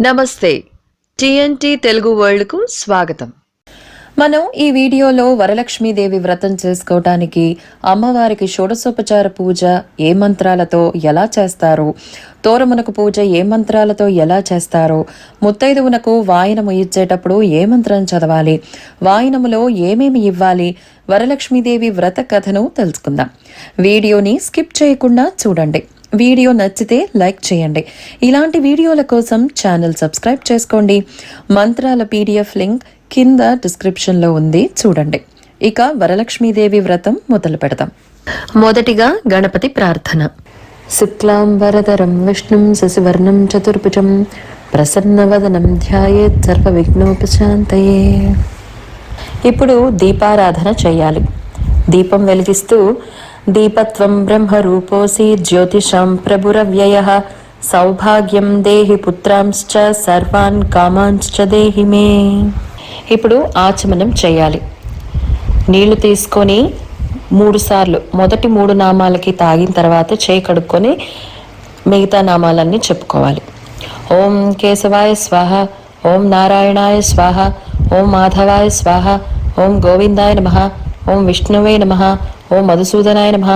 నమస్తే. టిఎన్టీ తెలుగు వరల్డ్కు స్వాగతం. మనం ఈ వీడియోలో వరలక్ష్మీదేవి వ్రతం చేసుకోవటానికి అమ్మవారికి షోడశోపచార పూజ ఏ మంత్రాలతో ఎలా చేస్తారో? తోరమునకు పూజ ఏ మంత్రాలతో ఎలా చేస్తారో? ముత్తైదువునకు వాయనము ఇచ్చేటప్పుడు ఏ మంత్రం చదవాలి? వాయనములో ఏమేమి ఇవ్వాలి? వరలక్ష్మీదేవి వ్రత కథను తెలుసుకుందాం. వీడియోని స్కిప్ చేయకుండా చూడండి. వీడియో నచ్చితే లైక్ చేయండి. ఇలాంటి వీడియోల కోసం ఛానల్ సబ్స్క్రైబ్ చేసుకోండి. మంత్రాల పీడిఎఫ్ లింక్ కింద డిస్క్రిప్షన్లో ఉంది. చూడండి. ఇక వరలక్ష్మీదేవి వ్రతం మొదలు పెడదాం. మొదటిగా గణపతి ప్రార్థన. శుక్లాం వరదరం విష్ణుం శశివర్ణం చతుర్భుజం ప్రసన్నవదనం ధ్యాయేత్ సర్వ విఘ్నోపశాంతయే ఇప్పుడు దీపారాధన చేయాలి. దీపం వెలిగిస్తూ దీపత్వం బ్రహ్మరూపోసి జ్యోతిషాం ప్రభురవ్యయ. సౌభాగ్యం దేహి పుత్రాంశ్చ సర్వాన్ కామాంశ్చ దేహి మే. ఇప్పుడు ఆచమనం చేయాలి. నీళ్ళు తీసుకొని మూడు సార్లు మొదటి మూడు నామాలకి తాగిన తర్వాత చేయి కడుక్కొని మిగతా నామాలన్నీ చెప్పుకోవాలి. ఓం కేశవాయ స్వాహ ఓం నారాయణాయ స్వాహ ఓం మాధవాయ స్వాహ ఓం గోవిందాయ నమ. ఓం విష్ణువే నమ ఓం మధుసూదనాయ నమ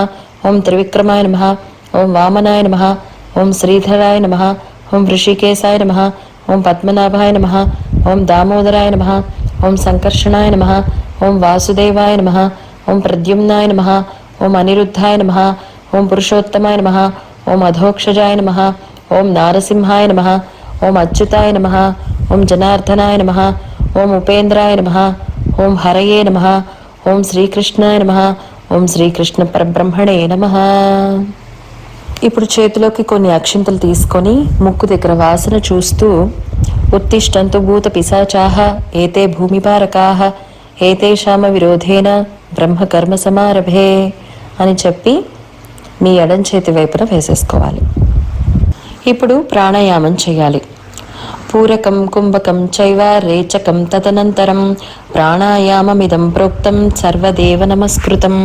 ఓం త్రివిక్రమాయ నమ ఓం వామనాయ నమ ఓం శ్రీధరాయ నమ ఓం ఋషికేశాయ నమ ఓం పద్మనాభాయ నమ ఓం దామోదరాయ నమ ఓం సంకర్షణాయ నమ ఓం వాసుదేవాయ నమ ఓం ప్రద్యుమ్నాయ నమ ఓం అనిరుద్ధాయ నమ ఓం పురుషోత్తమాయ నమ ఓం అధోక్షజాయ నమ ఓం నారసింహాయ నమ ఓం అచ్యుతాయ నమ ఓం జనార్దనాయ నమ ఓం ఉపేంద్రాయ నమ ఓం హరయే నమ ఓం శ్రీకృష్ణాయ నమ. ఓం శ్రీకృష్ణ పరబ్రహ్మణే నమ. ఇప్పుడు చేతిలోకి కొన్ని అక్షింతలు తీసుకొని ముక్కు దగ్గర వాసన చూస్తూ ఉత్తిష్టంతు భూత పిశాచాహ ఏతే భూమిపారకాహ ఏతేషామ విరోధేన బ్రహ్మకర్మ సమారభే అని చెప్పి మీ ఎడం చేతి వైపున వేసేసుకోవాలి. ఇప్పుడు ప్రాణాయామం చేయాలి. పూరకం కుంభకం చైవ రేచకం తదనంతరం ప్రాణాయామమిదం ప్రోక్తం సర్వదేవ నమస్కృతం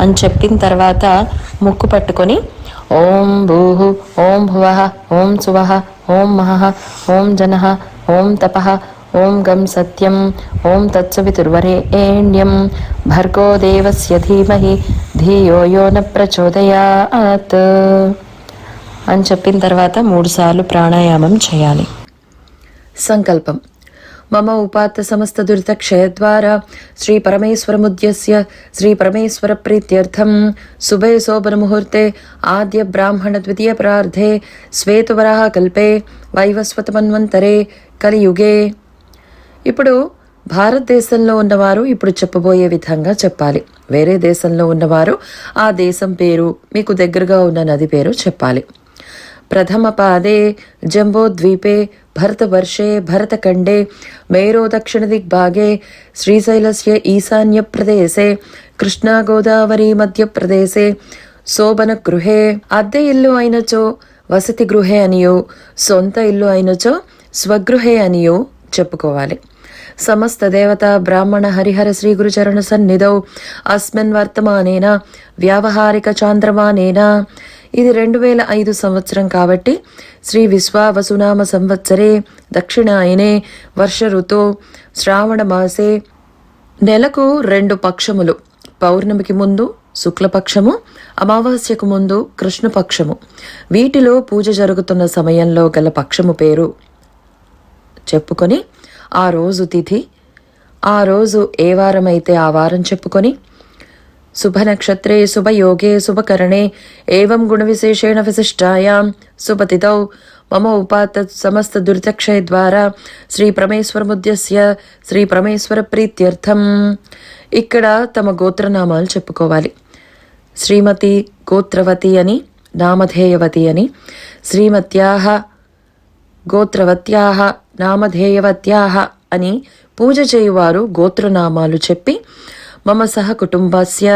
అని చెప్పిన తర్వాత ముక్కు పట్టుకొని ఓం భూహు ఓం భువ ఓం సువ ఓం మహ ఓం జన ఓం తప ఓం గం సత్యం ఓం తత్సవితుర్వరేణ్యం। భర్గో దేవస్య ధీమహి ధియో యో న ప్రచోదయాత్। అని చెప్పిన తర్వాత మూడుసార్లు ప్రాణాయామం చేయాలి। సంకల్పం. మమ ఉపాత్త సమస్త దురితక్షయద్వారా శ్రీ పరమేశ్వరముద్యస్య శ్రీ పరమేశ్వర ప్రీత్యర్థం శుభే శోభన ముహూర్తే ఆద్య బ్రాహ్మణ ద్వితీయ ప్రార్థే శ్వేతవరాహ కల్పే వైవస్వతమన్వంతరే కలియుగే. ఇప్పుడు భారతదేశంలో ఉన్నవారు ఇప్పుడు చెప్పబోయే విధంగా చెప్పాలి. వేరే దేశంలో ఉన్నవారు ఆ దేశం పేరు మీకు దగ్గరగా ఉన్న నది పేరు చెప్పాలి. ప్రథమపాదే జంబోద్వీపే భరతవర్షే భరతఖండే మేరోదక్షిణదిగ్భాగే శ్రీశైలస్య ఈశాన్యప్రదేశే ప్రదేశే మధ్యప్రదేశే శోభన గృహే అద్దె ఇల్లు అయినచో వసతి గృహే అనియో సొంత ఇల్లు అయినచో స్వగృహే అనియో చెప్పుకోవాలి సమస్త దేవత బ్రాహ్మణ హరిహర శ్రీ గురుచరణ సన్నిధౌ అస్మిన్ వర్తమానేన వ్యావహారిక చాంద్రమానేన ఇది రెండు వేల ఐదు సంవత్సరం కాబట్టి శ్రీ విశ్వావసునామ సంవత్సరే దక్షిణాయనే వర్ష ఋతో శ్రావణ మాసే నెలకు రెండు పక్షములు. పౌర్ణమికి ముందు శుక్లపక్షము అమావాస్యకు ముందు కృష్ణపక్షము. వీటిలో పూజ జరుగుతున్న సమయంలో గల పక్షము పేరు చెప్పుకొని ఆ రోజు తిథి ఆ రోజు ఏ వారమైతే ఆ వారం చెప్పుకొని శుభనక్షత్రే శుభయోగే శుభకరణే ఏవం గుణవిశేషేణ విశిష్టాయాం. శుభతిథౌ. మమ ఉపాత సమస్త దురితక్షయ ద్వారా శ్రీ పరమేశ్వరముద్యస్య శ్రీ పరమేశ్వర ప్రీత్యర్థం. ఇక్కడ తమ గోత్రనామాలు చెప్పుకోవాలి. శ్రీమతి గోత్రవతి అని నామధేయవతి అని శ్రీమత్యాహ గోత్రవత్యాహ నామధేయవత్యాహ అని పూజ చేయువారు గోత్రనామాలు చెప్పి మమ సహ కుటుంబస్య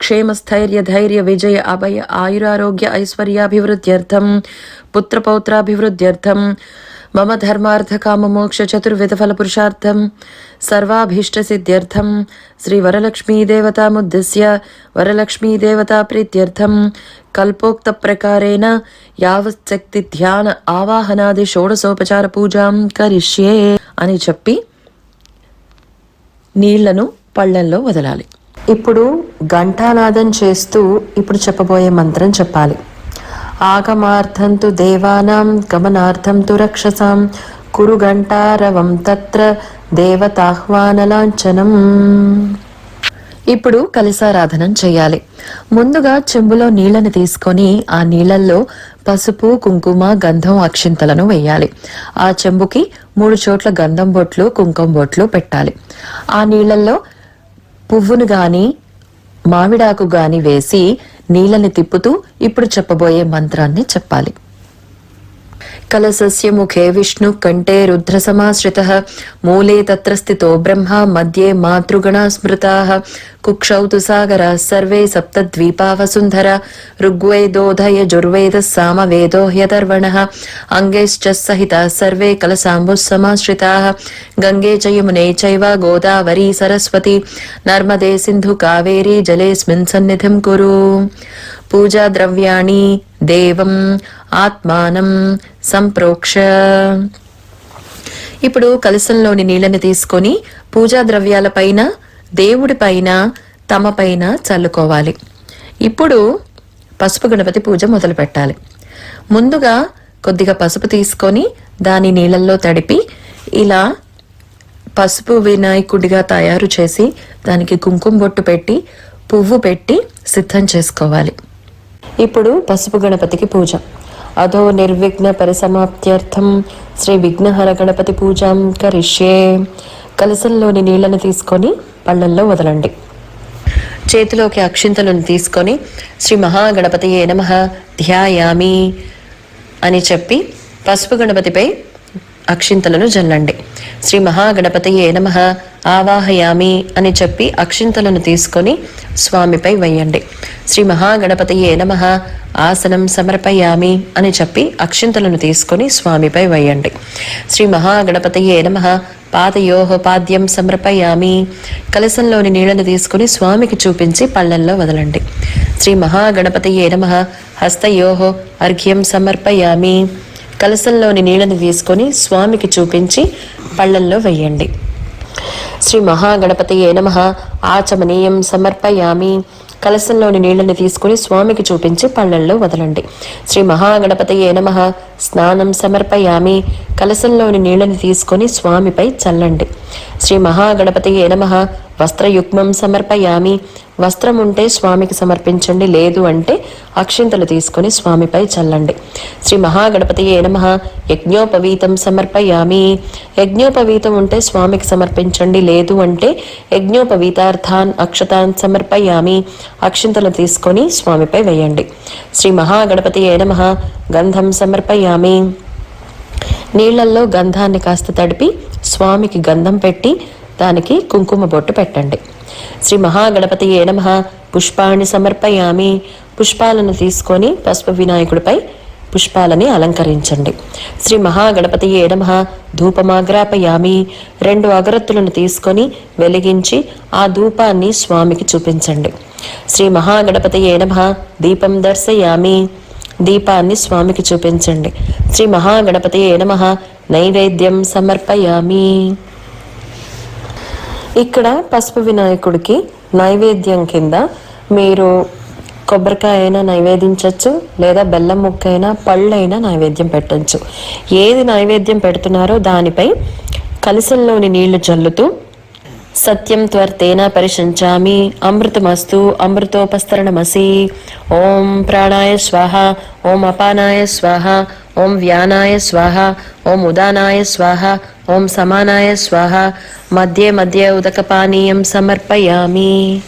క్షేమస్థైర్య ధైర్య విజయ అభయ ఆయురారోగ్య ఐశ్వర్యాభివృద్ధ్యర్థం పుత్రపౌత్రాభివృద్ధ్యర్థం మమ ధర్మార్థ కామ మోక్ష చతుర్విధ ఫల పురుషార్థం సర్వాభీష్ట సిద్ధ్యర్థం శ్రీ వరలక్ష్మీ దేవతాముద్దిశ్య వరలక్ష్మీ దేవతా ప్రీత్యర్థం కల్పోక్త ప్రకారేణ యావశక్తి ధ్యాన ఆవాహనాది షోడసోపచార పూజాం కరిష్యే అని చెప్పి నీళ్ళను పళ్ళెంలో వదలాలి. ఇప్పుడు ఘంటానాదం చేస్తూ ఇప్పుడు చెప్పబోయే మంత్రం చెప్పాలి. ఆగమార్థం తు దేవానాం గమనార్థం తు రక్షసాం కురు ఘంటారవం తత్ర దేవతాహ్వానలాంఛనం. ఇప్పుడు కలిసారాధనం చేయాలి. ముందుగా చెంబులో నీళ్ళను తీసుకొని ఆ నీళ్ళలో పసుపు కుంకుమ గంధం అక్షింతలను వేయాలి. ఆ చెంబుకి మూడు చోట్ల గంధం బొట్లు కుంకుమ బొట్లు పెట్టాలి. ఆ నీళ్ళలో పువ్వును గాని మామిడాకు గాని వేసి నీళ్ళని తిప్పుతూ ఇప్పుడు చెప్పబోయే మంత్రాన్ని చెప్పాలి. కలసస్య ముఖే విష్ణు కంఠే రుద్ర సమాశ్రిత మూలే తత్ర స్థితో బ్రహ్మ మధ్యే మాతృగణ స్మృతా కుక్షౌ తు సాగర సర్వే సప్త ద్వీపా వసుంధర ఋగ్వేదోధయ జుర్వేద సామవేదో హ్యదర్వణ అంగేశ్చ సహిత సర్వే కలసాంబుః సమాశ్రితా గంగే చ యమునే చైవ గోదావరి సరస్వతి నర్మదే సింధు కావేరీ జలేస్మిన్ సన్నిధిం కురు పూజా ద్రవ్యాణి దేవం ఆత్మానం సంప్రోక్ష. ఇప్పుడు కలశంలోని నీళ్ళని తీసుకొని పూజా ద్రవ్యాల పైన దేవుడి పైన తమ పైన చల్లుకోవాలి. ఇప్పుడు పసుపు గణపతి పూజ మొదలు పెట్టాలి. ముందుగా కొద్దిగా పసుపు తీసుకొని దాని నీళ్ళల్లో తడిపి ఇలా పసుపు వినాయకుడిగా తయారు చేసి దానికి కుంకుమ బొట్టు పెట్టి పువ్వు పెట్టి సిద్ధం చేసుకోవాలి. ఇప్పుడు పసుపు గణపతికి పూజ. అధో నిర్విఘ్న పరిసమాప్త్యర్థం శ్రీ విఘ్నహర గణపతి పూజాం కరిష్యే కలసంలోని నీళ్ళను తీసుకొని పళ్ళల్లో వదలండి। చేతిలోకి అక్షింతలను తీసుకొని శ్రీ మహాగణపతియే నమ ధ్యాయామి అని చెప్పి పసుపు గణపతిపై అక్షింతలను జల్లండి। శ్రీ మహాగణపతియే నమ. ఆవాహయామి అని చెప్పి అక్షింతలను తీసుకొని స్వామిపై వేయండి. శ్రీ మహాగణపతియే నమ. ఆసనం సమర్పయామి అని చెప్పి అక్షింతలను తీసుకొని స్వామిపై వేయండి. శ్రీ మహాగణపతియే నమ. పాదయోహ పాద్యం సమర్పయామి. కలశంలోని నీళ్ళను తీసుకుని స్వామికి చూపించి పళ్ళల్లో వదలండి. శ్రీ మహాగణపతియే నమ. హస్తయోహో అర్ఘ్యం సమర్పయామి. కలశంలోని నీళ్ళను తీసుకొని స్వామికి చూపించి పళ్ళల్లో వేయండి. శ్రీ మహాగణపతి నమ. ఆచమనీయం సమర్పయామి. కలశంలోని నీళ్ళను తీసుకుని స్వామికి చూపించి పళ్ళల్లో వదలండి. శ్రీ మహాగణపతి నమ. స్నానం సమర్పయామి. కలశంలోని నీళ్ళను తీసుకొని స్వామిపై చల్లండి. శ్రీ మహాగణపతియే నమ. వస్త్రయుగ్మం సమర్పయామి. వస్త్రం ఉంటే స్వామికి సమర్పించండి లేదు అంటే అక్షింతలు తీసుకొని స్వామిపై చల్లండి. శ్రీ మహాగణపతియే నమ. యజ్ఞోపవీతం సమర్పయామి. యజ్ఞోపవీతం ఉంటే స్వామికి సమర్పించండి లేదు అంటే యజ్ఞోపవీతార్థాన్ అక్షతాన్ సమర్పయామి. అక్షింతలు తీసుకొని స్వామిపై వేయండి. శ్రీ మహాగణపతియే నమ. గంధం సమర్పయామి. నీళ్ళల్లో గంధాన్ని కాస్త తడిపి స్వామికి గంధం పెట్టి దానికి కుంకుమ బొట్టు పెట్టండి. శ్రీ మహాగణపతి ఏ నమ. పుష్పాన్ని సమర్పయామి. పుష్పాలను తీసుకొని పసుపు వినాయకుడిపై పుష్పాలని అలంకరించండి. శ్రీ మహాగణపతి ఏడమ ధూపమాగ్రాపయామి. రెండు అగరత్తులను తీసుకొని వెలిగించి ఆ ధూపాన్ని స్వామికి చూపించండి. శ్రీ మహాగణపతి ఏడమ దీపం దర్శయామి. దీపాన్ని స్వామికి చూపించండి. శ్రీ మహాగణపతి ఏ నమ. నైవేద్యం సమర్పయామి. ఇక్కడ పసుపు వినాయకుడికి నైవేద్యం కింద మీరు కొబ్బరికాయ అయినా నైవేదించవచ్చు లేదా బెల్లం ముక్క అయినా పళ్ళైనా నైవేద్యం పెట్టచ్చు. ఏది నైవేద్యం పెడుతున్నారో దానిపై కలిసంలోని నీళ్ళు జల్లుతూ సత్యం త్వర్తేన పరిశంచామి అమృతమస్తు అమృతోపస్తరణమసి ఓం ప్రాణాయ స్వాహ ఓం అపానాయ స్వాహ ఓం వ్యానాయ స్వాహ ఓం ఉదానాయ స్వాహ ఓం సమానాయ స్వాహ మధ్య మధ్య ఉదకపానీయం సమర్పయామి.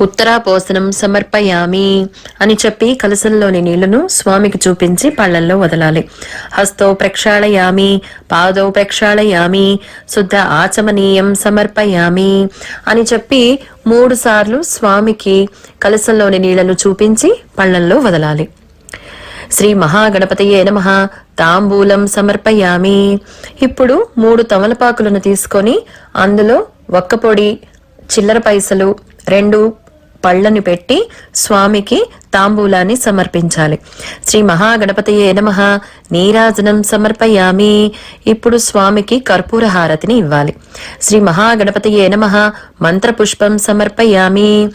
ఉత్తరాపోసనం సమర్పయామి అని చెప్పి కలసంలోని నీళ్ళను స్వామికి చూపించి పళ్ళల్లో వదలాలి. హస్తో ప్రక్షాళయామి పాదౌ ప్రక్షాళయామి శుద్ధ ఆచమనీయం సమర్పయామి అని చెప్పి మూడు సార్లు స్వామికి కలసంలోని నీళ్ళను చూపించి పళ్ళల్లో వదలాలి. శ్రీ మహాగణపతయే నమ. తాంబూలం సమర్పయామి. ఇప్పుడు మూడు తమలపాకులను తీసుకొని అందులో ఒక్క పొడి చిల్లర పైసలు రెండు పళ్ళని పెట్టి స్వామికి తాంబూలాన్ని సమర్పించాలి. శ్రీ మహాగణపతయే నమ. నీరాజనం సమర్పయామి. ఇప్పుడు స్వామికి కర్పూర హారతిని ఇవ్వాలి. శ్రీ మహాగణపతయే నమ. మంత్రపుష్పం సమర్పయామి.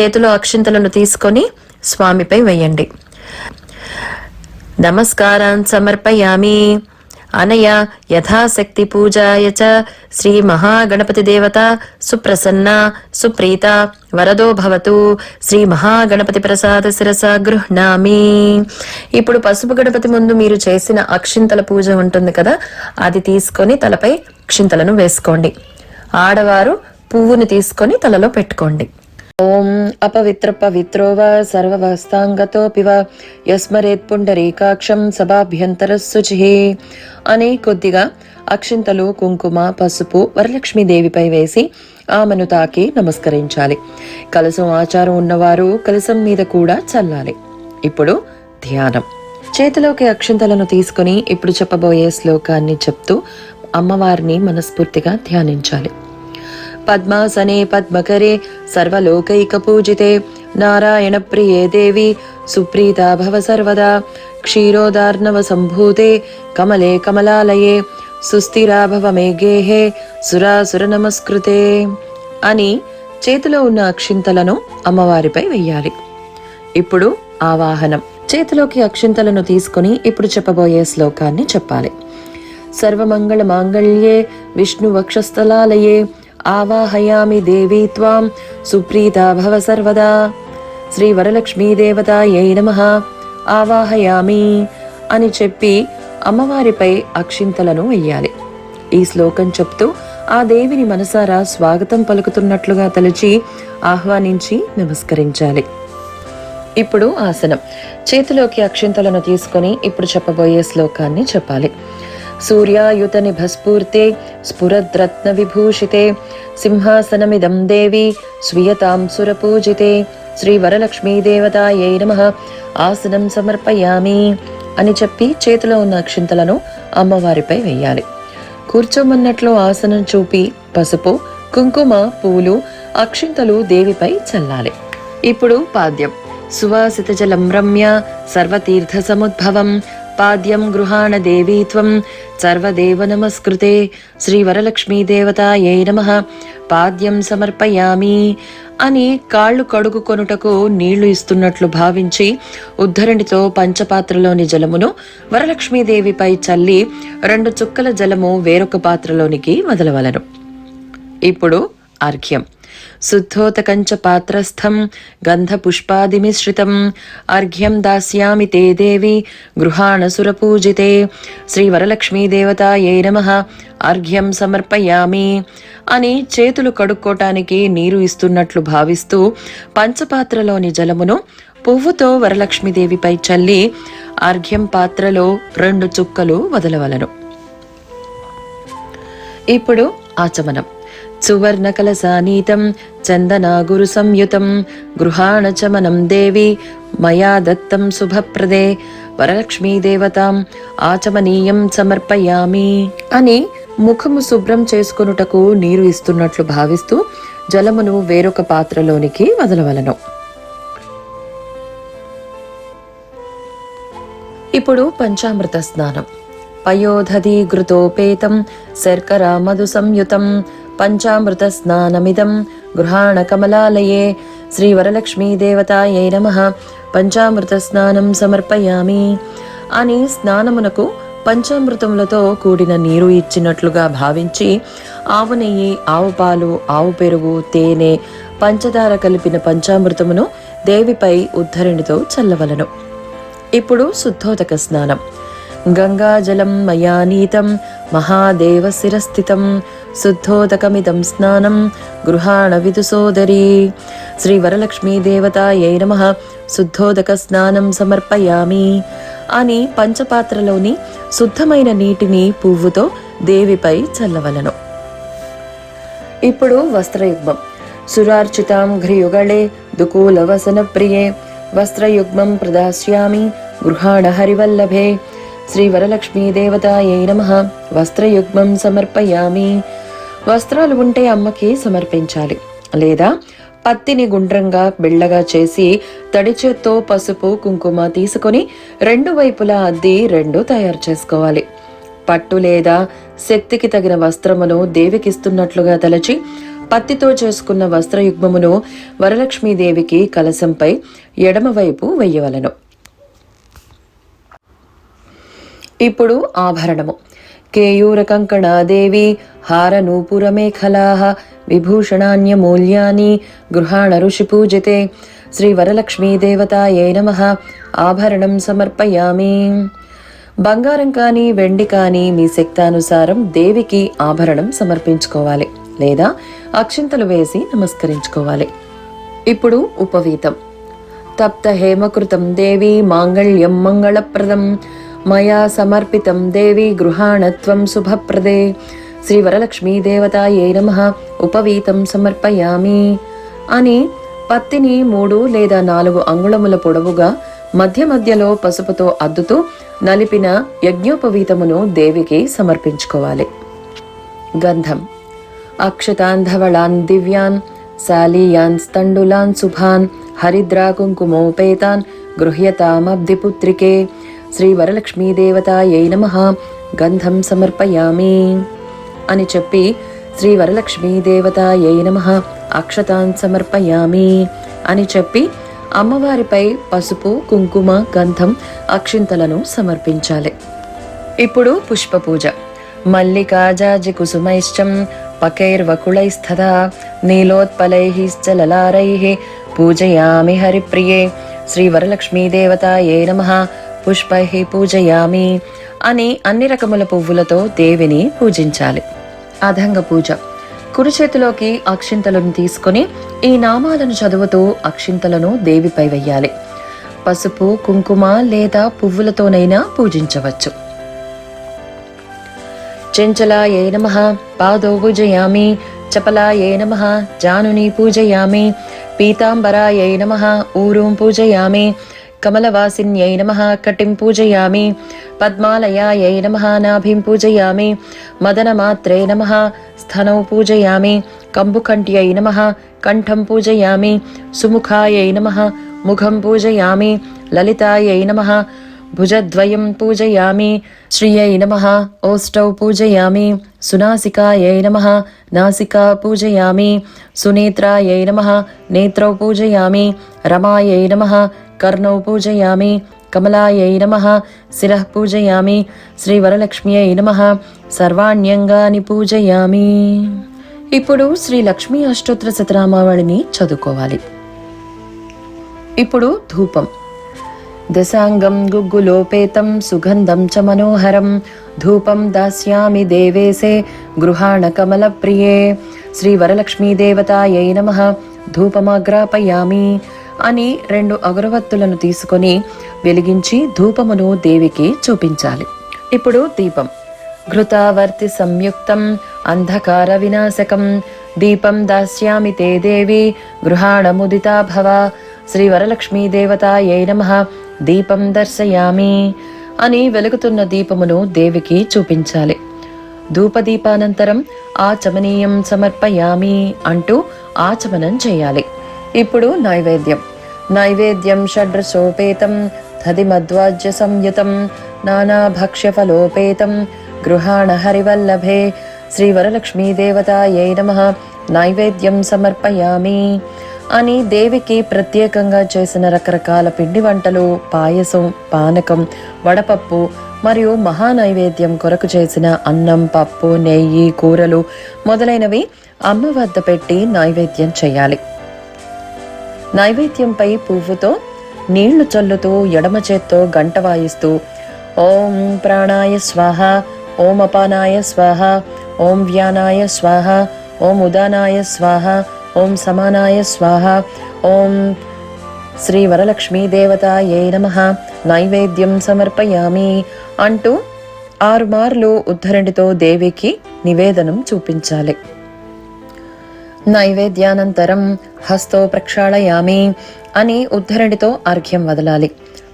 చేతిలో అక్షింతలను తీసుకొని స్వామిపై వేయండి. నమస్కారాన్ సమర్పయామి. అనయ యథాశక్తి పూజాయ చ శ్రీ మహాగణపతి దేవత సుప్రసన్న సుప్రీత వరదో భవతు. శ్రీ మహాగణపతి ప్రసాద శిరస గృహ్ణామి. ఇప్పుడు పసుపు గణపతి ముందు మీరు చేసిన అక్షింతల పూజ ఉంటుంది కదా అది తీసుకొని తలపై అక్షింతలను వేసుకోండి. ఆడవారు పువ్వుని తీసుకొని తలలో పెట్టుకోండి. ఓం అపవిత్ర పవిత్రో వా సర్వవస్తాంగతోపి వా యస్మరేత్ పుండరీకాక్షం సభాభ్యంతర శుచి అని కొద్దిగా అక్షింతలు కుంకుమ పసుపు వరలక్ష్మీదేవిపై వేసి ఆమెను తాకి నమస్కరించాలి. కలసం ఆచారం ఉన్నవారు కలసం మీద కూడా చల్లాలి. ఇప్పుడు ధ్యానం. చేతిలోకి అక్షింతలను తీసుకుని ఇప్పుడు చెప్పబోయే శ్లోకాన్ని చెప్తూ అమ్మవారిని మనస్ఫూర్తిగా ధ్యానించాలి. పద్మాసనే పద్మకరే సర్వలోకైకపూజితే. నారాయణ ప్రియే దేవి సుప్రీతా భవ సర్వదా. క్షీరోదార్ణవ సంభూతే కమలే కమలాలయే. సుస్థిరా భవ మే గేహే సురాసుర నమస్కృతే అని చేతిలో ఉన్న అక్షింతలను అమ్మవారిపై వెయ్యాలి. ఇప్పుడు ఆవాహనం. చేతిలోకి అక్షింతలను తీసుకొని ఇప్పుడు చెప్పబోయే శ్లోకాన్ని చెప్పాలి. సర్వమంగళ మాంగళ్యే విష్ణు వక్షస్థలాలయే ఆవాహయామి దేవీ త్వాం. సుప్రీతా భవ సర్వదా. శ్రీ వరలక్ష్మీ దేవతాయై నమ. ఆవాహయామి అని చెప్పి అమ్మవారిపై అక్షింతలను వెయ్యాలి. ఈ శ్లోకం చెప్తూ ఆ దేవిని మనసారా స్వాగతం పలుకుతున్నట్లుగా తలచి ఆహ్వానించి నమస్కరించాలి. ఇప్పుడు ఆసనం. చేతిలోకి అక్షింతలను తీసుకొని ఇప్పుడు చెప్పబోయే శ్లోకాన్ని చెప్పాలి. సూర్యాయుత భస్ఫూర్తే స్ఫురద్రత్న విభూషితే సింహాసనమిదం దేవి స్వీయతాం సురపూజితే శ్రీ నమ. ఆసనం సమర్పయామి అని చెప్పి చేతిలో ఉన్న అక్షింతలను అమ్మవారిపై వేయాలి. కూర్చోమన్నట్లు ఆసనం చూపి పసుపు కుంకుమ పూలు అక్షింతలు దేవిపై చల్లాలి. ఇప్పుడు పాద్యం. సువాసిత జలం రమ్య సర్వతీర్థ సముద్భవం పాద్యం గృహాణ దేవీ త్వం సర్వదేవ నమస్కృతే శ్రీ నమ. పాద్యం సమర్పయామి. అని కాళ్ళు కడుగుకొనుటకు నీళ్ళు ఇస్తున్నట్లు భావించి ఉద్ధరణితో పంచపాత్రలోని జలమును వరలక్ష్మీదేవిపై చల్లి రెండు చుక్కల జలము వేరొక పాత్రలోనికి వదలవలను. ఇప్పుడు అర్ఘ్యం శుద్ధోతకంచ పాత్రస్థం గంధపుష్పాదిమిశ్రితం అర్ఘ్యం దాస్యామి తే దేవి గృహాణసురపూజితే సురపూజితే శ్రీ నమ అర్ఘ్యం సమర్పయామి అని చేతులు కడుక్కోటానికి నీరు ఇస్తున్నట్లు భావిస్తూ పంచపాత్రలోని జలమును పువ్వుతో వరలక్ష్మీదేవిపై చల్లి అర్ఘ్యం పాత్రలో రెండు చుక్కలు వదలవలను. ఇప్పుడు ఆచమనం. సువర్ణ కలసానీతం చందనాగురు సంయుతం గృహాణ చమనం దేవి మయా దత్తం శుభప్రదే వరలక్ష్మీ దేవతాం ఆచమనీయం సమర్పయామి అని ముఖము శుభ్రం చేసుకొనుటకు నీరు ఇస్తున్నట్లు భావిస్తూ జలమును వేరొక పాత్రలోనికి వదలవలను. ఇప్పుడు పంచామృత స్నానం. పయోధది ఘృతోపేతం శర్కర మధు సంయుతం పంచామృత స్నానమిదం గృహాణ కమలాలయే శ్రీ వరలక్ష్మీ దేవతాయై నమ. పంచామృత స్నానం సమర్పయామి. అని స్నానమునకు పంచామృతములతో కూడిన నీరు ఇచ్చినట్లుగా భావించి ఆవు నెయ్యి ఆవు పాలు ఆవు పెరుగు తేనె పంచదార కలిపిన పంచామృతమును దేవిపై ఉద్ధరణితో చల్లవలను. ఇప్పుడు శుద్ధోదక స్నానం. గంగాజలం మయా నీతం మహాదేవ శిరస్థితం శుద్ధోదకమిదం స్నానం గృహాణ విదుసోదరీ శ్రీ వరలక్ష్మీ దేవతాయై నమ శుద్ధోదక స్నానం సమర్పయామి అని పంచపాత్రలోని శుద్ధమైన నీటిని పువ్వుతో దేవిపై చల్లవలను। ఇప్పుడు వస్త్రయుగ్మం। సురార్చితాం ఘ్రియుగళే దుకూలవసన ప్రియే వస్త్రయుగ్మం ప్రదాస్యామి గృహాణ హరివల్లభే। శ్రీ వరలక్ష్మీదేవతాయై నమ. వస్త్రయుగ్మం సమర్పయామి. వస్త్రాలు ఉంటే అమ్మకి సమర్పించాలి. లేదా పత్తిని గుండ్రంగా బిళ్ళగా చేసి తడి చేత్తో పసుపు కుంకుమ తీసుకొని రెండు వైపులా అద్ది రెండు తయారు చేసుకోవాలి. పట్టు లేదా శక్తికి తగిన వస్త్రమును దేవికిస్తున్నట్లుగా తలచి పత్తితో చేసుకున్న వస్త్రయుగ్మమును వరలక్ష్మీదేవికి కలశంపై ఎడమవైపు వెయ్యవలను. ఇప్పుడు ఆభరణము. కేయూర కంకణాదేవి హార నూపుర మేఖలా విభూషణాన్యమూల్యాని గృహాణ ఋషి పూజితే శ్రీ నమ ఆభరణం సమర్పయామి. బంగారం కానీ వెండి కానీ మీ శక్తానుసారం దేవికి ఆభరణం సమర్పించుకోవాలి లేదా అక్షింతలు వేసి నమస్కరించుకోవాలి. ఇప్పుడు ఉపవీతం. తప్త హేమకృతం దేవి మాంగళ్యం మంగళప్రదం. మయా సమర్పితం దేవి గృహాణత్వం శుభప్రదే. శ్రీ వరలక్ష్మీ నమ ఉపవీతం సమర్పయామి. అని పత్తిని మూడు లేదా నాలుగు అంగుళముల పొడవుగా మధ్య మధ్యలో పసుపుతో అద్దుతూ నలిపిన యజ్ఞోపవీతమును దేవికి సమర్పించుకోవాలి. గంధం. అక్షతాంధవళాన్ దివ్యాన్ శాలీయాన్ స్తండులాన్ శుభాన్ హరిద్రా కుంకుమోపేతాన్ గృహ్యతామబ్ధిపుత్రికే. పుత్రికే వరలక్ష్మీదేవతాయై నమ. గంధం సమర్పయామి అని చెప్పి శ్రీ వరలక్ష్మీదేవతాయై నమ. అక్షతాన్ సమర్పయామి అని చెప్పి అమ్మవారిపై పసుపు కుంకుమ గంధం అక్షింతలను సమర్పించాలి. ఇప్పుడు పుష్ప పూజ మల్లికాజాజి కుసుమైశ్చం పకైర్వకుళైస్తదా నీలోత్పలైశ్చలలారైః పూజయామి హరిప్రియే. శ్రీ వరలక్ష్మీదేవతాయే నమ. పుష్పై పూజయామి అని అన్ని రకముల పువ్వులతో దేవిని పూజించాలి. అధంగ పూజ. కుడి చేతిలోకి అక్షింతలను తీసుకొని ఈ నామాలను చదువుతూ అక్షింతలను దేవిపై వెయ్యాలి. పసుపు కుంకుమ లేదా పువ్వులతోనైనా పూజించవచ్చు. చెంచలాయే నమ పాదో పూజయామి చపలాయే నమ జానుని పూజయామి పీతాంబరాయై నమ ఊరుం పూజయామి కమలవాసిన్యై నమ కటిం పూజయామి పద్మాలయాయై నమ నాభిం పూజయామి మదనమాత్రే నమ స్థనౌ పూజయామి కంబుకంఠ్యై నమ కంఠం పూజయామి సుముఖాయై నమ ముఖం పూజయామి లలితాయై నమ భుజద్వయం పూజయామి శ్రియై నమ ఓష్టౌ పూజయామి సునాసికాయై నమ నాసికా పూజయామి సునేత్రాయై నమ నేత్రౌ పూజయామి రమాయై నమ కర్ణౌ పూజయామి కమలాయై నమ శిర పూజయామి శ్రీవరలక్ష్మ్యై నమ సర్వాణ్యంగాని పూజయామి ఇప్పుడు శ్రీ లక్ష్మీ అష్టోత్తర శతనామావళిని చదువుకోవాలి. ఇప్పుడు ధూపం. దశాంగం గుగ్గులోపేతం సుగంధం చ మనోహరం. ధూపం దాస్యామి దేవేశే గృహాణ కమలప్రియే. శ్రీ వరలక్ష్మీదేవతాయై నమ ధూపమాగ్రాపయామి. అని రెండు అగరవత్తులను తీసుకొని వెలిగించి ధూపమును దేవికి చూపించాలి. ఇప్పుడు దీపం. ఘృతావర్తి సంయుక్తం అంధకార వినాశకం. దీపం దాస్యామి తే దేవి గృహాణముదితా భవ. శ్రీ వరలక్ష్మీ నమ దీపం దర్శయామి అని వెలుగుతున్న దీపమును దేవికి చూపించాలి. ధూపదీపానంతరం ఆచమనీయం సమర్పయామి అంటూ ఆచమనం చేయాలి. ఇప్పుడు నైవేద్యం. నైవేద్యం షడ్రసోపేతం దధిమధ్వాజ్య సంయుతం నానాభక్ష్యఫలోపేతం గృహాణ హరివల్లభే శ్రీ నమ. నైవేద్యం సమర్పయామి. అని దేవికి ప్రత్యేకంగా చేసిన రకరకాల పిండి వంటలు పాయసం పానకం వడపప్పు మరియు మహానైవేద్యం కొరకు చేసిన అన్నం పప్పు నెయ్యి కూరలు మొదలైనవి అమ్మ వద్ద పెట్టి నైవేద్యం చేయాలి. నైవేద్యంపై పువ్వుతో నీళ్ళు చల్లుతూ ఎడమ చేత్తో గంట వాయిస్తూ ఓం ప్రాణాయ స్వాహ ఓం అపానాయ స్వాహ ఓం వ్యానాయ స్వాహ ఓం ఉదానాయ స్వాహ ఓం సమానాయ స్వాహ. ఓం శ్రీ వరలక్ష్మీ ఏ నమ. నైవేద్యం సమర్పయామి. అంటూ ఆరు మార్లు ఉద్ధరణితో దేవికి నివేదనం చూపించాలి. నైవేద్యానంతరం హస్తో ప్రక్షాళయామి అని ఉద్ధరణితో అర్ఘ్యం వదలాలి.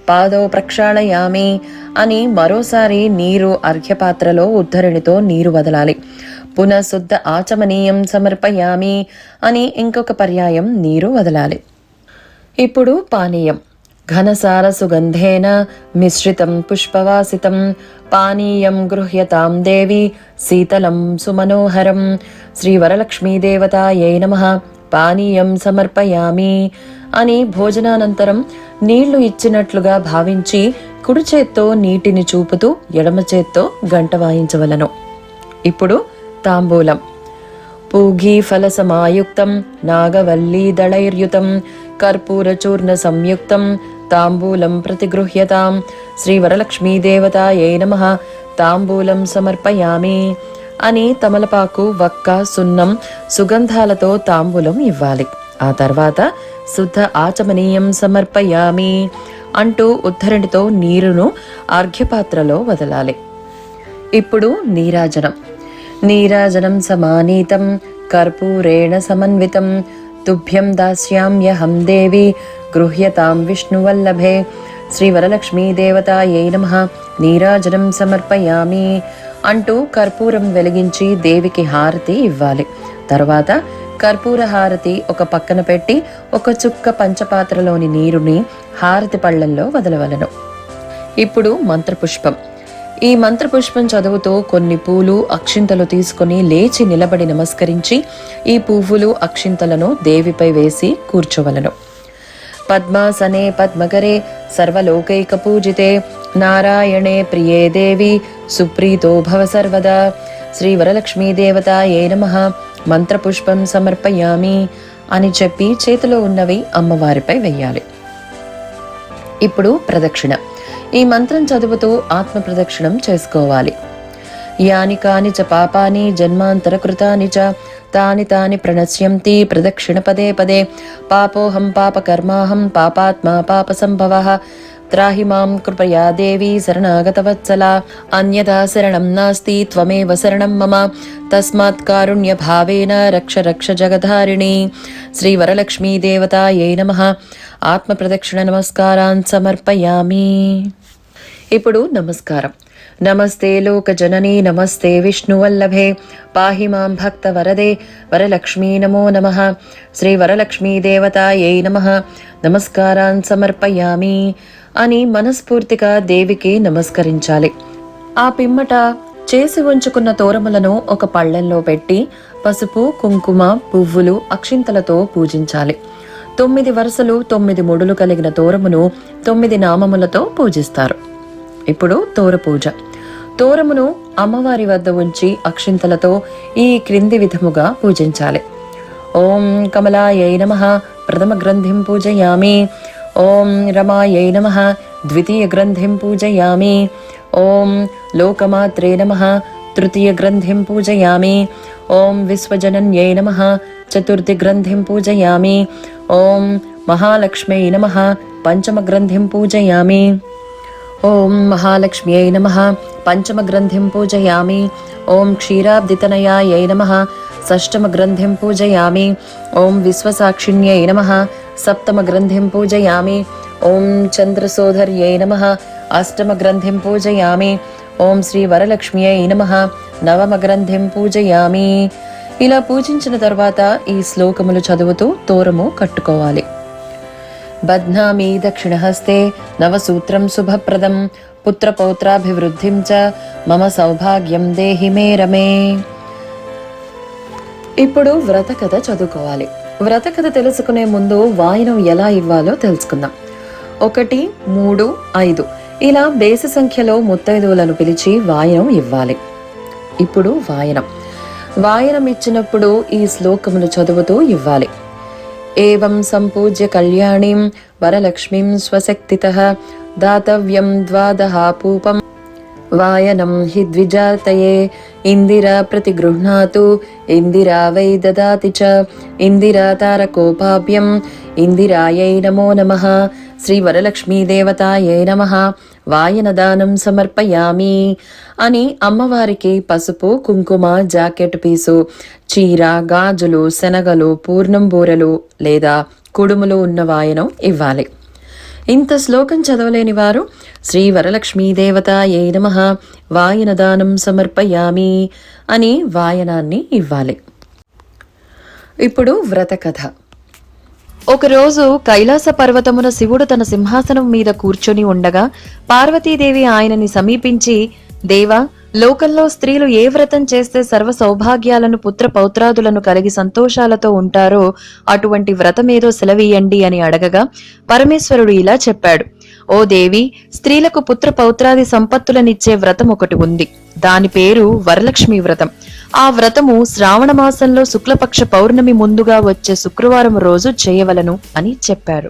పాదో ప్రక్షాళయామి అని మరోసారి నీరు అర్ఘ్యపాత్రలో ఉద్ధరణితో నీరు వదలాలి. పునఃశుద్ధ ఆచమనీయం సమర్పయామి అని ఇంకొక పర్యాయం నీరు వదలాలి. ఇప్పుడు పానీయం. ఘనసార సుగంధేన మిశ్రితం పుష్పవాసితం. పానీయం గృహ్యతాం దేవి శీతలం సుమనోహరం. శ్రీవరలక్ష్మీదేవతాయై నమ. పానీయం సమర్పయామి అని భోజనానంతరం నీళ్ళు ఇచ్చినట్లుగా భావించి కుడి చేత్తో నీటిని చూపుతూ ఎడమ చేత్తో గంట వాయించవలను. ఇప్పుడు తాంబూలం పూఘీఫలసమాయుక్తం నాగవల్లీదళైర్యుతం కర్పూరచూర్ణ సంయుక్తం తాంబూలం ప్రతిగృహ్యతాం శ్రీవరలక్ష్మీదేవతాయై నమ తాంబూలం సమర్పయామి అని తమలపాకు వక్క సున్నం సుగంధాలతో తాంబూలం ఇవ్వాలి ఆ తర్వాత శుద్ధ ఆచమనీయం సమర్పయామి అంటూ ఉద్ధరణితో నీరును అర్ఘ్యపాత్రలో వదలాలి ఇప్పుడు నీరాజనం నీరాజనం సమానీతం కర్పూరేణ సమన్వితం. తుభ్యం దాస్యామ్యహం దేవి గృహ్యతాం విష్ణువల్లభే. శ్రీవరలక్ష్మీదేవతాయై నమ నీరాజనం సమర్పయామి. అంటూ కర్పూరం వెలిగించి దేవికి హారతి ఇవ్వాలి. తర్వాత కర్పూర హారతి ఒక పక్కన పెట్టి ఒక చుక్క పంచపాత్రలోని నీరుని హారతి పళ్ళల్లో వదలవలను. ఇప్పుడు మంత్రపుష్పం. ఈ మంత్రపుష్పం చదువుతో కొన్ని పూలు అక్షింతలు తీసుకొని లేచి నిలబడి నమస్కరించి ఈ పువ్వులు అక్షింతలను దేవిపై వేసి కూర్చోవలను. పద్మాసనే పద్మకరే సర్వలోకైక పూజితే నారాయణే ప్రియే దేవి సుప్రీతో భవ సర్వదా. శ్రీ వరలక్ష్మీదేవతాయే నమ మంత్రపుష్పం సమర్పయామి అని చెప్పి చేతిలో ఉన్నవి అమ్మవారిపై వెయ్యాలి. ఇప్పుడు ప్రదక్షిణ. ఈ మంత్రం చదువుతూ ఆత్మ ప్రదక్షిణం చేసుకోవాలి. యాని కాని చ పాపాని జన్మాంతర కృతాని చ తాని తాని ప్రణశ్యంతి ప్రదక్షిణ పదే పదే. పాపోహం పాపకర్మాహం పాపాత్మా పాప సంభవ త్రాహి మాం కృపయా దేవి శరణాగతవత్సల. అన్యదా శరణం నాస్తి త్వమేవ శరణం మమ. తస్మాత్ కారుణ్య భావేన రక్ష రక్ష జగధారిణి. శ్రీ వరలక్ష్మీ దేవతాయై నమ. ఆత్మ ప్రదక్షిణ నమస్కారాన్ సమర్పయామి. ఇప్పుడు నమస్కారం. నమస్తే లోక జననీ నమస్తే విష్ణువల్లభే పాహి మాం భక్త వరదే. వరలక్ష్మీ నమో నమ. శ్రీ వరలక్ష్మీ దేవతాయై నమ. నమస్కారాన్ సమర్పయామి. అని మనస్ఫూర్తిగా దేవికి నమస్కరించాలి. ఆ పిమ్మట చేసి ఉంచుకున్న తోరములను ఒక పళ్ళెంలో పెట్టి పసుపు కుంకుమ పువ్వులు అక్షింతలతో పూజించాలి. తొమ్మిది వరుసలు తొమ్మిది ముడులు కలిగిన తోరమును తొమ్మిది నామములతో పూజిస్తారు. ఇప్పుడు తోర పూజ. తోరమును అమ్మవారి వద్ద ఉంచి అక్షింతలతో ఈ క్రింది విధముగా పూజించాలి. ఓం కమలాయై నమ ప్రథమ గ్రంథిం పూజయామి. ఓం రమాయై నమ ద్వితీయ గ్రంథిం పూజయామి. ఓం లోకమాత్రే నమ తృతీయ గ్రంథిం పూజయామి. ఓం విశ్వజనన్యై నమ చతుర్థి గ్రంథిం పూజయామి. ఓం మహాలక్ష్మ్యై నమ పంచమ గ్రంథిం పూజయామి. ఓం మహాలక్ష్మ్యై నమ. పంచమగ్రంథిం పూజయామి. ఓం క్షీరాబ్దితనయాయై నమ. షష్టమగ్రంథిం పూజయామి. ఓం విశ్వసాక్షిణ్యై నమ. సప్తమగ్రంథిం పూజయామి. ఓం చంద్రసోధర్యై నమ. అష్టమగ్రంథిం పూజయామి. ఓం శ్రీ వరలక్ష్మ్యై నమ. నవమగ్రంథిం పూజయామి. ఇలా పూజించిన తర్వాత ఈ శ్లోకములు చదువుతూ తోరము కట్టుకోవాలి. బధ్నామీ దక్షిణహస్తే నవసూత్రం శుభప్రదం పుత్రపౌత్రాభివృద్ధిం చ మమ సౌభాగ్యం దేహి మే రమే ఇప్పుడు వ్రత కథ చదువుకోవాలి. వ్రత కథ తెలుసుకునే ముందు వాయనం ఎలా ఇవ్వాలో తెలుసుకుందాం. ఒకటి మూడు ఐదు. ఇలా బేసి సంఖ్యలో ముత్తైదువులను పిలిచి వాయనం ఇవ్వాలి. ఇప్పుడు వాయనం. వాయనం ఇచ్చినప్పుడు ఈ శ్లోకములు చదువుతూ ఇవ్వాలి. ఏం సంపూజ్య కళ్యాణీం వరలక్ష్మీం స్వశక్తితః దాతవ్యం ద్వాదహాపూపం వాయనం హి ద్విజాతయే ఇందిరా ప్రతిగృహ్ణాతు ఇందిరా వై దదాతి చ ఇందిరా తారకోపాభ్యం ఇందిరాయై నమో నమ శ్రీ వరలక్ష్మీదేవతాయై నమ వాయనదానం సమర్పయామి అని అమ్మవారికి పసుపు కుంకుమ జాకెట్ పీసు చీర గాజులు శనగలు పూర్ణం బూరెలు లేదా కుడుములు ఉన్న వాయనం ఇవ్వాలి. ఇంత శ్లోకం చదవలేని వారు శ్రీ వరలక్ష్మీ దేవత ఏ నమ వాయనదానం సమర్పయామి అని వాయనాన్ని ఇవ్వాలి. ఇప్పుడు వ్రత కథ ఒకరోజు కైలాస పర్వతమున శివుడు తన సింహాసనం మీద కూర్చొని ఉండగా పార్వతీదేవి ఆయనని సమీపించి దేవా లోకంలో స్త్రీలు ఏ వ్రతం చేస్తే సర్వ సౌభాగ్యాలను పుత్ర పౌత్రాదులను కలిగి సంతోషాలతో ఉంటారో అటువంటి వ్రతమేదో సెలవీయండి అని అడగగా పరమేశ్వరుడు ఇలా చెప్పాడు ఓ దేవి స్త్రీలకు పుత్ర పౌత్రాది సంపత్తులనిచ్చే వ్రతం ఒకటి ఉంది. దాని పేరు వరలక్ష్మి వ్రతం. ఆ వ్రతము శ్రావణ మాసంలో శుక్లపక్ష పౌర్ణమి ముందుగా వచ్చే శుక్రవారం రోజు చేయవలను అని చెప్పారు.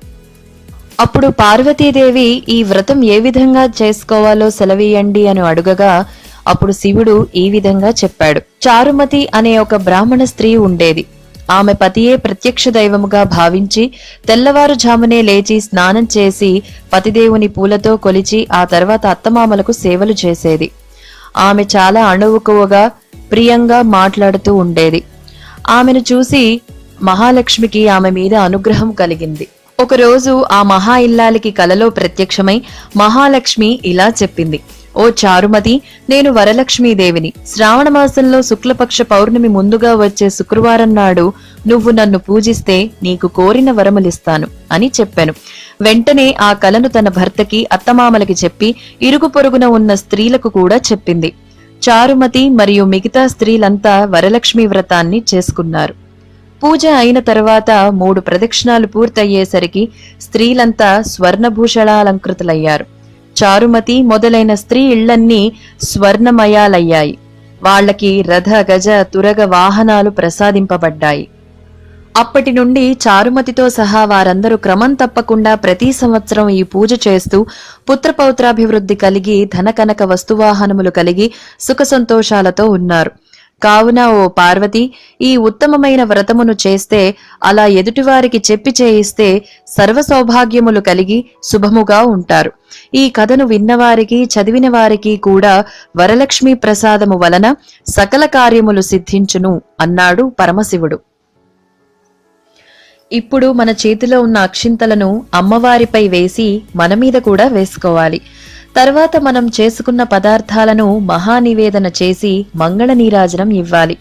అప్పుడు పార్వతీదేవి ఈ వ్రతం ఏ విధంగా చేసుకోవాలో సెలవీయండి అని అడుగగా అప్పుడు శివుడు ఈ విధంగా చెప్పాడు. చారుమతి అనే ఒక బ్రాహ్మణ స్త్రీ ఉండేది. ఆమె పతియే ప్రత్యక్ష దైవముగా భావించి తెల్లవారుజామునే లేచి స్నానం చేసి పతిదేవుని పూలతో కొలిచి ఆ తర్వాత అత్తమామలకు సేవలు చేసేది. ఆమె చాలా అణువుకువగా ప్రియంగా మాట్లాడుతూ ఉండేది. ఆమెను చూసి మహాలక్ష్మికి ఆమె మీద అనుగ్రహం కలిగింది. ఒకరోజు ఆ మహా ఇల్లాలికి కలలో ప్రత్యక్షమై మహాలక్ష్మి ఇలా చెప్పింది. ఓ చారుమతి నేను వరలక్ష్మీదేవిని. శ్రావణ మాసంలో శుక్లపక్ష పౌర్ణమి ముందుగా వచ్చే శుక్రవారం నాడు నువ్వు నన్ను పూజిస్తే నీకు కోరిన వరములిస్తాను అని చెప్పాను. వెంటనే ఆ కలను తన భర్తకి అత్తమామలకి చెప్పి ఇరుగు పొరుగున ఉన్న స్త్రీలకు కూడా చెప్పింది. చారుమతి మరియు మిగతా స్త్రీలంతా వరలక్ష్మి వ్రతాన్ని చేసుకున్నారు. పూజ అయిన తర్వాత మూడు ప్రదక్షిణాలు పూర్తయ్యేసరికి స్త్రీలంతా స్వర్ణభూషణాలంకృతులయ్యారు. చారుమతి మొదలైన స్త్రీ ఇళ్ళన్నీ స్వర్ణమయాలయ్యాయి. వాళ్ళకి రథ గజ తురగ వాహనాలు ప్రసాదింపబడ్డాయి. అప్పటి నుండి చారుమతితో సహా వారందరూ క్రమం తప్పకుండా ప్రతి సంవత్సరం ఈ పూజ చేస్తూ పుత్రపౌత్రాభివృద్ధి కలిగి ధనకనక వస్తువాహనములు కలిగి సుఖ సంతోషాలతో ఉన్నారు. కావున ఓ పార్వతి ఈ ఉత్తమమైన వ్రతమును చేస్తే అలా ఎదుటివారికి చెప్పి చేయిస్తే సర్వ సౌభాగ్యములు కలిగి శుభముగా ఉంటారు. ఈ కథను విన్నవారికి చదివిన వారికి కూడా వరలక్ష్మి ప్రసాదము వలన సకల కార్యములు సిద్ధించును అన్నాడు పరమశివుడు. ఇప్పుడు మన చేతిలో ఉన్న అక్షింతలను అమ్మవారిపై వేసి మన మీద కూడా వేసుకోవాలి. తర్వాత మనం చేసుకున్న పదార్థాలను మహానివేదన చేసి మంగళ నీరాజనం ఇవ్వాలి.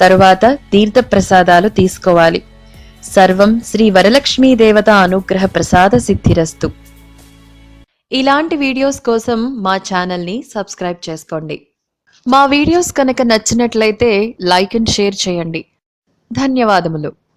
తరువాత తీర్థప్రసాదాలు తీసుకోవాలి. సర్వం శ్రీ వరలక్ష్మీ దేవత అనుగ్రహ ప్రసాద సిద్ధిరస్తు. ఇలాంటి వీడియోస్ కోసం మా ఛానల్ని సబ్స్క్రైబ్ చేసుకోండి. మా వీడియోస్ కనుక నచ్చినట్లయితే లైక్ అండ్ షేర్ చేయండి. ధన్యవాదములు.